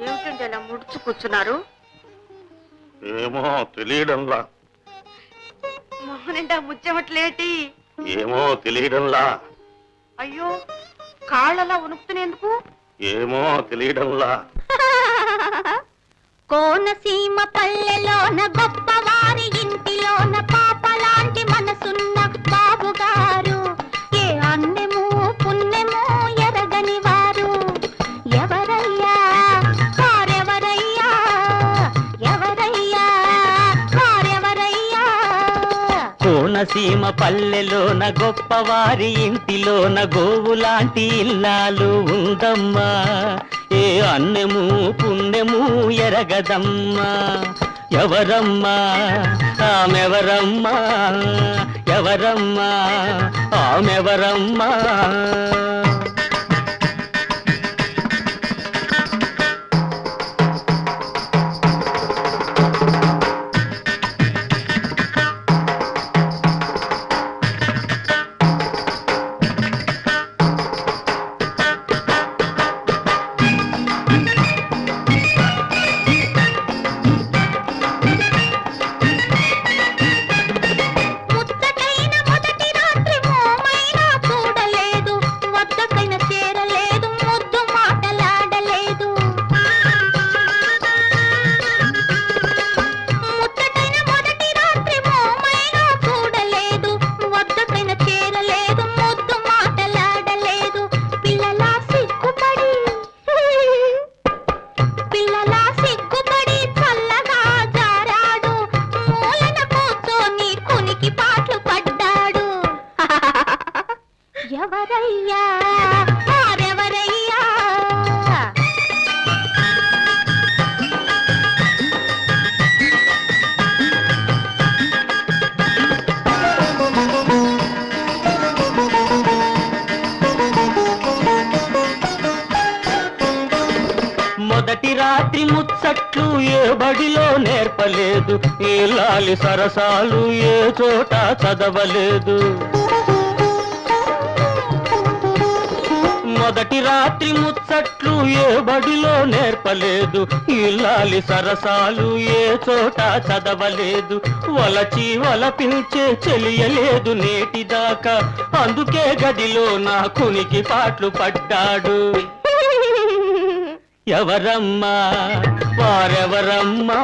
ఏమిటండి అలా ముడుచు కూర్చున్నారు? ఏమో తెలియడంలా. మొహనిండా ముచ్చమట్లేటి? ఏమో తెలియడంలా. అయ్యో కాళ్ళలా ఉనుకుతున్నేందుకు ఏమో తెలియడంలా. కోనసీమ పల్లెలోన గొప్పవారి ఇంటిలోన పాపలాంటి కోనసీమ పల్లెలోన గొప్పవారి ఇంటిలోన గోవులాంటి ఇల్లాలు ఉందమ్మా. ఏ అన్నెము పుణ్యము ఎరగదమ్మా. ఎవరమ్మా? ఆమెవరమ్మా? ఎవరమ్మా? ఆమెవరమ్మా? నేర్పలేదు. ఈ లాలి సరసాలు ఏ చోట చదవలేదు. మొదటి రాత్రి ముచ్చట్లు ఏ బడిలో నేర్పలేదు. ఇల్లాలి సరసాలు ఏ చోట చదవలేదు. వలచి వలపించే చెలియలేదు నేటిదాకా అందుకే గదిలో నా కునికి పాటలు పడ్డాడు. ఎవరమ్మా? వారెవరమ్మా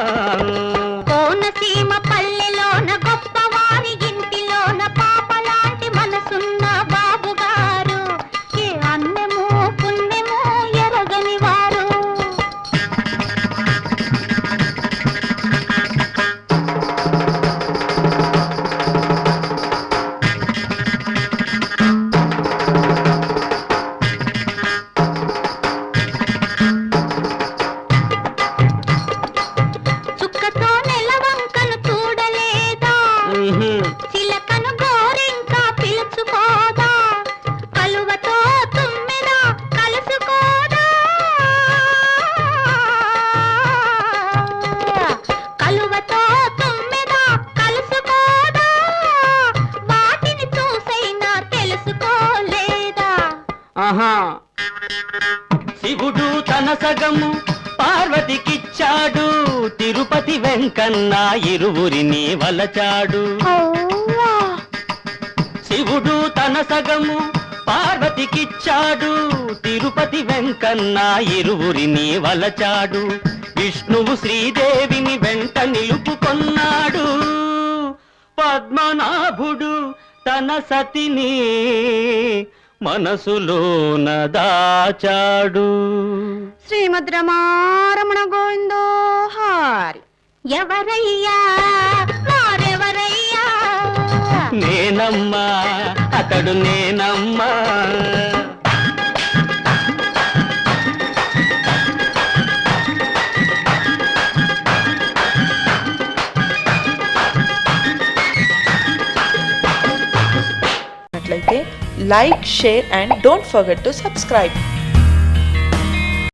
ఆహా. శివుడు తన సగము పార్వతికిచ్చాడు. తిరుపతి వెంకన్న ఇరువురిని వలచాడు. శివుడు తన సగము పార్వతికిచ్చాడు. తిరుపతి వెంకన్న ఇరువురిని వలచాడు. విష్ణువు శ్రీదేవిని వెంట నిలుపుకొన్నాడు. పద్మనాభుడు తన సతిని మనసులోన దాచాడు. శ్రీమద్ రమారమణ గోవిందో హారి ఎవరయ్యా? వారెవరయ్యా? నేనమ్మా అతడు నేనమ్మా. like, share and don't forget to subscribe.